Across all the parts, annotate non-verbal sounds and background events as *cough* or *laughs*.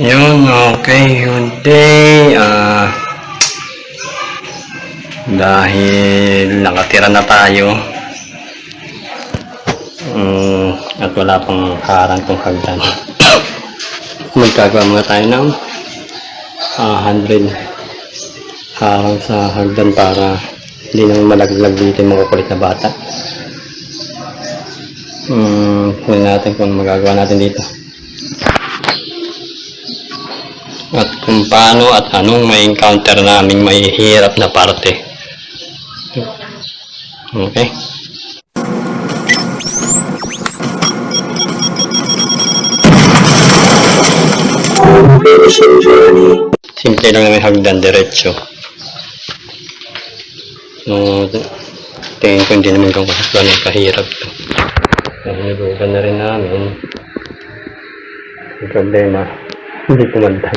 Yun, okay. Good day. Ah, dahil nakatira na tayo. Mm, at wala pang harang kong hagdan. *coughs* Magkagawa muna tayo ng ah, 100 harang sa hagdan para hindi nang malaglag dito yung mga kulit na bata. Hmm, kunin natin kung magagawa natin dito. At kung paano at anong may encounter naming may hirap na parte. Okay? Simple lang naman hagdan diretso. No, tingin ko hindi naman kung ganun kahirap. Nahinugan na rin namin. Problema, hindi pumantay.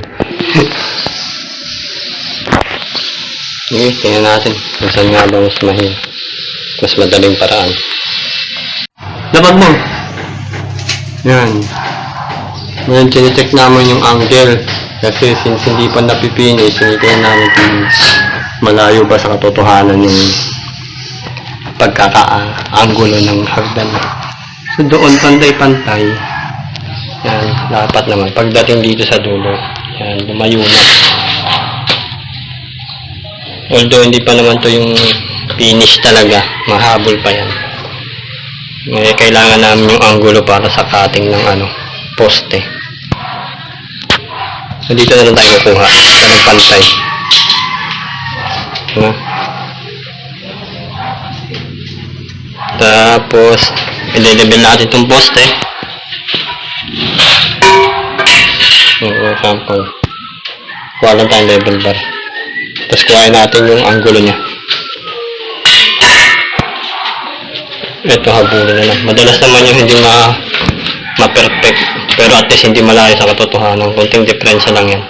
Sige, tingnan natin kung saan nga ba mas mahirap. Mas madaling paraan. Dapat mo! Yan. Ngayon, chinecheck namin yung angle. Kasi since hindi pa napipinis, sinitingnan namin kung malayo ba sa katotohanan yung pagkaka-angulo ng hagdan. So doon pantay-pantay. Yan, dapat naman. Pagdating dito sa dulo, yan, lumayo na. Although hindi pa naman to yung finish talaga, mahabol pa yan. Eh, kailangan namin yung angulo para sa cutting ng ano, poste. So dito na lang tayo kukuha, ng pantay. Diba? Tapos, i-level natin itong poste. Oo, sample. Kuha lang tayong level bar. Tapos kuhain natin yung angulo niya. Ito, habulin na lang. Madalas naman yung hindi ma ma-perfect. Pero at least hindi malayo sa katotohanan. Kunting diferensya lang yan.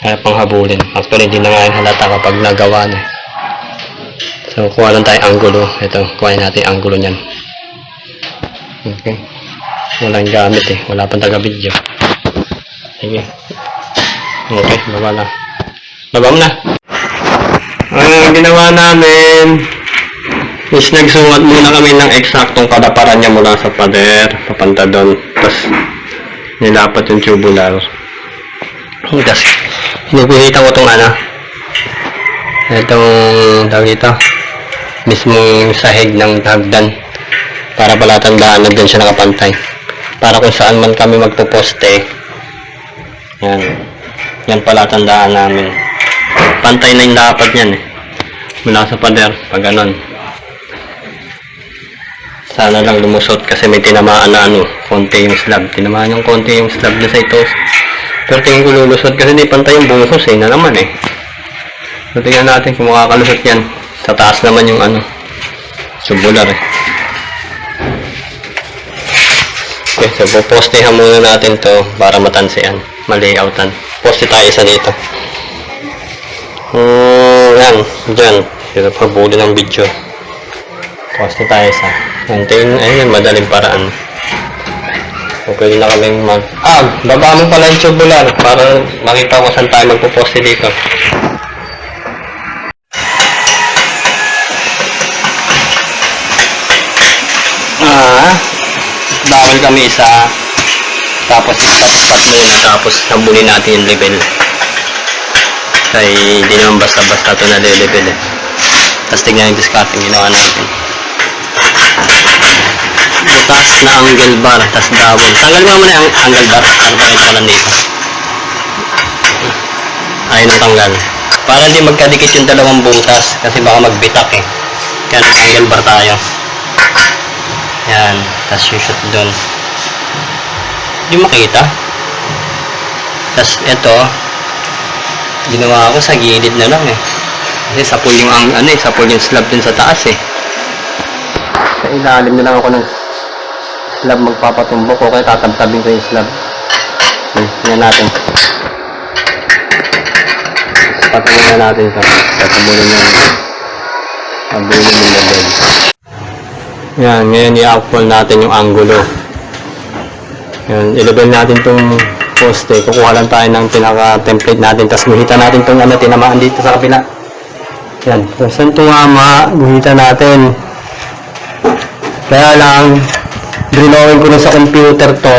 Kaya pang habulin. Actually, hindi na nga yung halata kapag nagawa na. So, kuha lang tayo angulo. Ito, kuhain natin yung angulo niyan. Okay. Walang gamit eh. Wala pang taga-video. Sige. Okay, baba na. Baba mo na. Ang ginawa namin is nagsukat muna kami ng eksaktong kadaparan niya mula sa pader, papunta doon. Tapos, nilapat yung tubular. Tapos, hinuguhitan ko itong ano, itong tawag ito, mismong sahig ng hagdan para pala tandaan na doon siya nakapantay. Para kung saan man kami magpo-poste, yan, yan pala tandaan namin. Pantay na yung dapat yan eh. Mula sa pader, pag ganon. Sana lang lumusot kasi may tinamaan na ano, konti yung slab. Tinamaan yung konti yung slab na sa ito. Pero tingin ko lulusot kasi di pantay yung buhos eh, na naman eh. So tingnan natin kung makakalusot yan. Sa taas naman yung ano, subular eh. Okay, so pupostehan muna natin to para matansiyan, malayoutan. Poste tayo sa dito. Hmm, yan, dyan. Pero pabuli ng video. Poste tayo sa Antin, ayun, madaling paraan. So, pwede na kaming mag... Ah, baba mo pala yung tubular para makita ko saan tayo magpo-poste dito. Ah, bawal kami isa. Tapos, tapos nabulin natin yung level. Kaya hindi naman basta-basta ito na level eh. Tapos tingnan yung discarding ginawa natin. Butas na angle bar, tapos double. Tanggalin mo muna yung angle bar. Tanggalin mo lang dito. Ayun ang tanggal. Para hindi magkadikit yung dalawang butas kasi baka magbitak eh. Kaya angle bar tayo. Yan. Tapos shot doon. Hindi makita. Tapos ito, ginawa ko sa gilid na lang eh. Kasi sapul yung ang ano eh, sapul yung slab dun sa taas eh. Sa ilalim na lang ako ng slab magpapatumbok ko kaya tatabtabin ko yung slab. Hmm, yan natin. Patuloy na natin ito. Tatabulin yung tabulin yung level. Yan, ngayon i-outfall natin yung angulo. Yan, i-level natin itong poste. Kukuha lang tayo ng pinaka-template natin. Tapos guhitan natin itong ano, tinamaan dito sa kapila. Yan. So, saan tumama, guhitan natin. Kaya lang, drawing ko na sa computer to.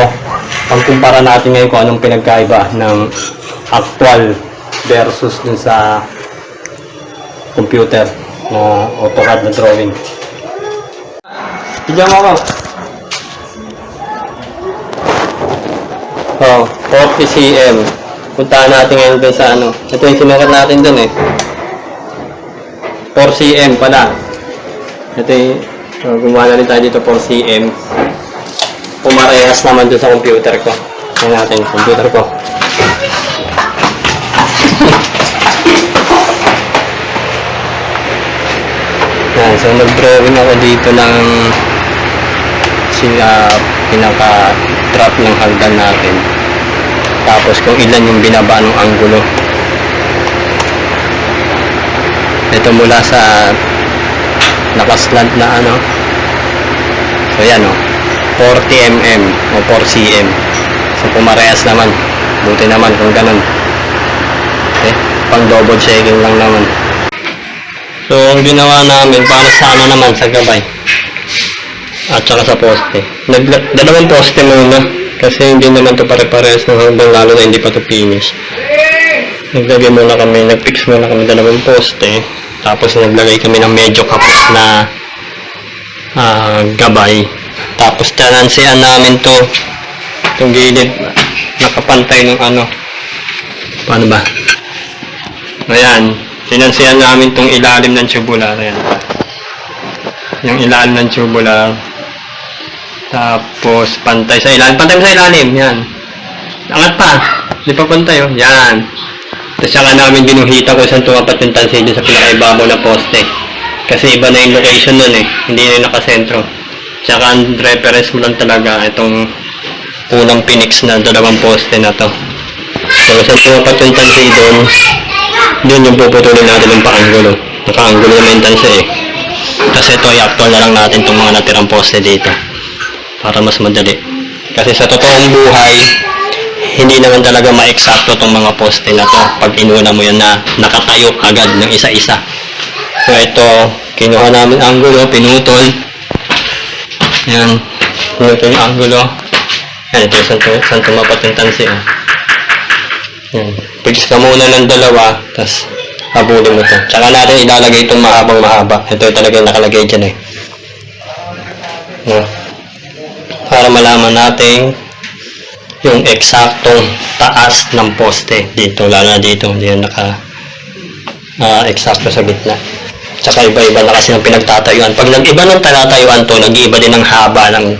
Pagkumpara natin ngayon kung anong pinagkaiba ng actual versus dun sa computer na AutoCAD na drawing. Bigyan mo ako. Oh, 40 cm. Puntahan natin ngayon dun sa ano. Ito yung sinukat natin dun eh. 4 cm pala. Ito yung, uh, gumawa na rin tayo dito 4 cm. Pumarehas naman dun sa computer ko. Ito natin computer ko. *laughs* Yan, so nag-drawing ako dito ng sila pinaka-trap ng hagdan natin. Tapos kung ilan yung binaba ng anggulo. Ito mula sa nakaslant na ano. So yan o. 40 mm o 4 cm. So pumarehas naman. Buti naman kung ganun. Okay? Pang double checking lang naman. So, ang ginawa namin para sa ano naman, sa gabay. At saka sa poste. Nag dalawang poste muna. Kasi hindi naman to pare-parehas ng hanggang lalo na hindi pa to finish. Naglagay muna kami, nag-fix muna kami dalawang poste. Tapos naglagay kami ng medyo kapos na ah, gabay. Tapos tanansian namin to. Itong gilid. Nakapantay ng ano. Paano ba? Ayan. Sinansiyan namin tong ilalim ng tubular. Ayan. Yung ilalim ng tubular. Tapos, pantay sa ilalim. Pantay sa ilalim. Yan. Angat pa. Di pa pantay, oh. Yan. Tapos saka namin ginuhita kung saan tumapat yung tansi dyan sa pinakaibabaw na poste. Kasi iba na yung location nun eh. Hindi na yung nakasentro. Tsaka ang reference mo lang talaga itong unang pinix na dalawang poste na to. So, saan tumapat yung tansi doon, doon yung puputulin natin yung paanggulo. Nakaanggulo naman yung tansi eh. Tapos ito, i-actual na lang natin itong mga natirang poste dito. Para mas madali. Kasi sa totoong buhay, hindi naman talaga ma-eksakto itong mga poste na to pag inuna mo yan na nakatayo agad ng isa-isa. So ito, kinuha namin anggulo, pinutol. Yan, pinutol yung anggulo. Yan, ito saan, saan tumapat yung tansi. Oh. Yan. Fix ka muna ng dalawa, tapos habulin mo to. Tsaka natin ilalagay itong mahabang mahaba. Ito talaga yung nakalagay dyan eh. No? Para malaman natin yung eksaktong taas ng poste dito. Lalo na dito, hindi yan naka ah, eksakto sa gitna. Tsaka iba-iba na kasi ng pinagtatayuan. Pag nag-iba ng tinatayuan to, nag-iiba din ang haba ng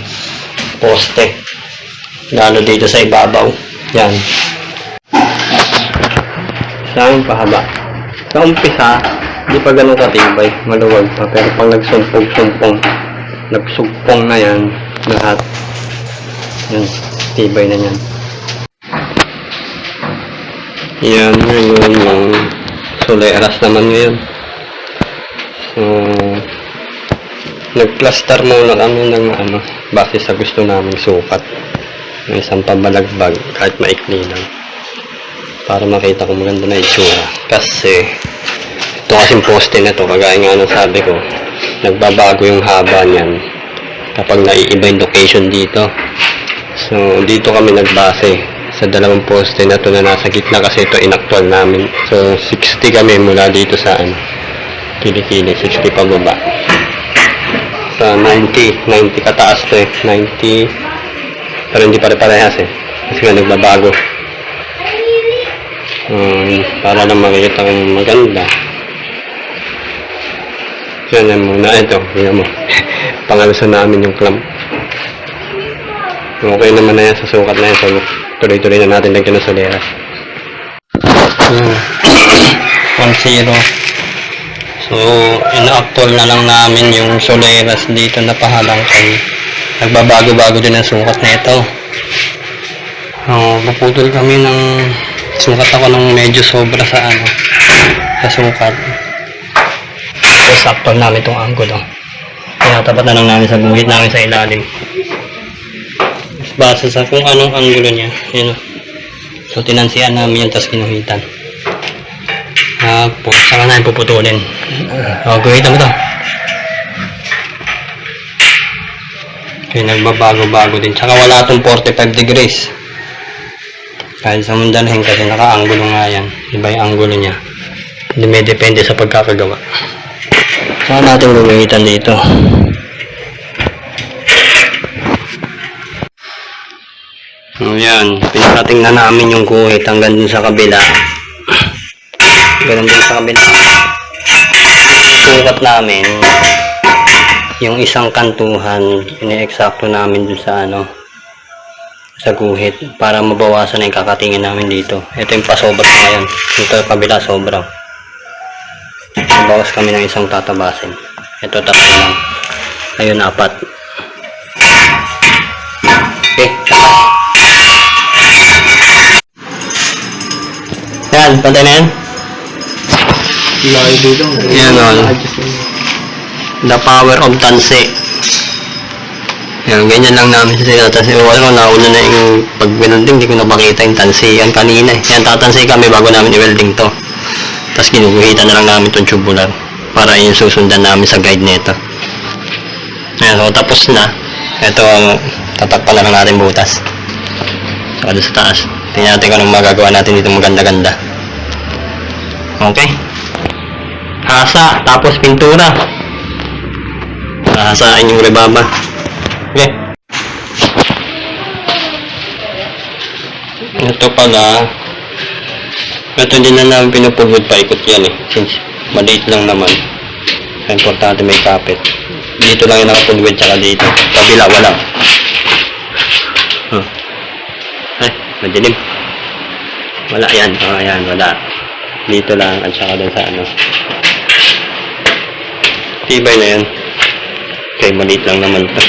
poste. Lalo dito sa ibabaw. Yan sa aming pahaba. Sa umpisa, di pa ganun katibay, maluwag pa. Pero pag nagsumpong-sumpong, nagsugpong na yan, lahat. Yan, tibay na yan. Yan, ngayon yung soleras naman ngayon. So, nagplaster muna kami ng ano, base sa gusto naming sukat. Ng isang pabalagbag, kahit maikli lang para makita ko maganda na itsura. Kasi, ito kasing poste na to, kagaya nga ng sabi ko, nagbabago yung haba niyan kapag naiiba yung location dito. So, dito kami nagbase sa dalawang poste na to na nasa gitna kasi ito inaktual namin. So, 60 kami mula dito sa ano, kilikili, 60 pababa. Sa 90, 90 kataas to eh, 90, pero hindi pare-parehas eh. Kasi nga nagbabago. Um, para lang makikita kong maganda. Yan yan muna. Ito, tingnan mo. *laughs* Pangalusan namin yung clamp. Okay naman na yan sa sukat na yan. So, tuloy-tuloy na natin lagyan ng solera. Hmm. 1-0. So, ina-actual na lang namin yung soleras dito na pahalang kay nagbabago-bago din ang sukat na ito. Oh, puputol kami ng sukat ako ng medyo sobra sa ano sa sukat. So, sakto namin itong angulo. Tinatapat na lang namin sa guhit namin sa ilalim. Base sa kung anong angulo niya. Oh. So, tinansiyan namin yun, tapos kinuhitan. Tapos, saka namin puputulin. O, guhitan mo to. Okay, nagbabago-bago din. Tsaka wala itong 45 degrees. Kahit sa mundalhin kasi naka-angulo nga yan. Iba yung angulo niya. Dumidepende sa pagkakagawa. Saan natin gumigitan dito? Ayan, pinarating na namin yung kuhit hanggang dun sa kabila. Ganun din sa kabila. Sukat namin yung isang kantuhan, ini-eksakto namin dun sa ano, sa guhit para mabawasan yung kakatingin namin dito. Ito yung pasobra ngayon. Ito yung kabila sobra. Bawas kami ng isang tatabasin. Ito tatlo lang. Ayun, apat. Yan, pantay na yan. Layo dito. Yan, oh. The power of tansi. Yan, ganyan lang namin sa Tapos wala nauna na yung pag welding, hindi ko napakita yung tansi. Yan kanina eh. Yan, tatansi kami bago namin i-welding to. Tapos ginuguhitan na lang namin itong tubular para yung susundan namin sa guide nito. Ayan, so tapos na. Ito ang tatakpan na lang natin butas. Saka sa taas. Tingnan natin kung anong magagawa natin dito maganda-ganda. Okay. Hasa, tapos pintura. Hahasain yung rebaba. Okay. Ito pala, ito din na namin pinupugod paikot yan eh. Since maliit lang naman. Importante may kapit. Dito lang yung nakapugod tsaka dito. Kabila wala. Huh. Madilim. Wala yan. Oh, yan, wala. Dito lang at saka doon sa ano. Tibay na yan. Kaya maliit lang naman to.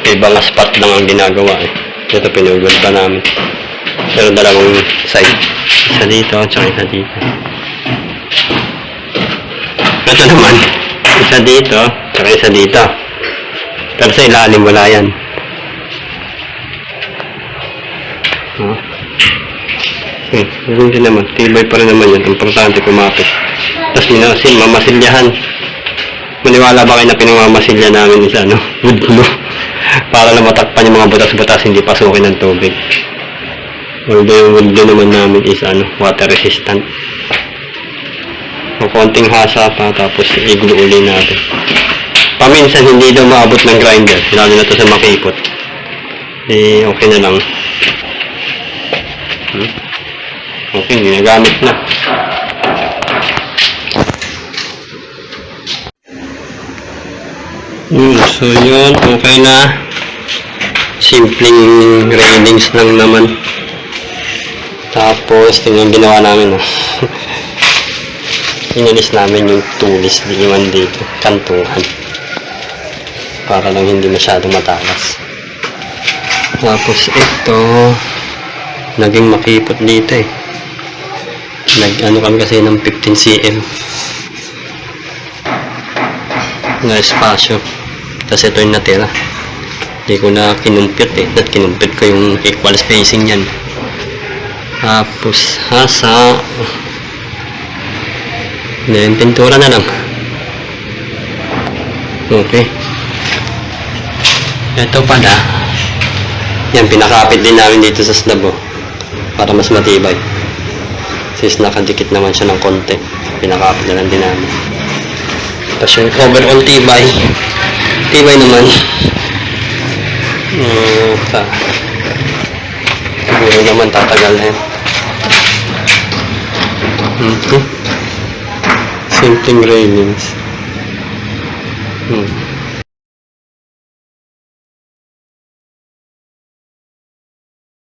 Kaya ibang spot lang ang ginagawa eh. Ito pinugod pa namin. Pero dalawang side. Isa dito, tsaka isa dito. Ito naman. Isa dito, tsaka isa dito. Pero sa ilalim wala yan. Oh. Ganun din naman. Tibay pa rin naman yan. Importante kumapit. Tapos minasin, mamasilyahan. Maniwala ba kayo na pinamamasilya namin isa? Wood glue. Para na matakpan yung mga butas-butas, hindi pasukin ng tubig. Although yung wood glue naman namin is, ano, water resistant. O konting hasa pa, tapos i-glue uli natin. Paminsan hindi daw maabot ng grinder, lalo na to sa makipot. Eh, okay na lang. Hmm? Okay, ginagamit na. Hmm, so yun, okay na. Simpleng railings lang naman. Tapos, tingnan ginawa namin. Oh. *laughs* Inalis namin yung tulis di naman dito, kantungan. Para lang hindi masyadong matalas. Tapos ito, naging makipot dito eh. Nag ano kami kasi ng 15 cm na espasyo. Tapos ito yung natira. Hindi ko na kinumpit eh. At kinumpit ko yung equal spacing yan. Tapos hasa. Then pintura na lang. Okay. Ito pala. Yan, pinakapit din namin dito sa slab oh. Para mas matibay. Since nakadikit naman siya ng konti. Pinakapit na lang din namin. Tapos yung overall tibay. Tibay naman. Hmm, ta. Siguro naman tatagal na yan. Hmm. Simpleng railings. Hmm.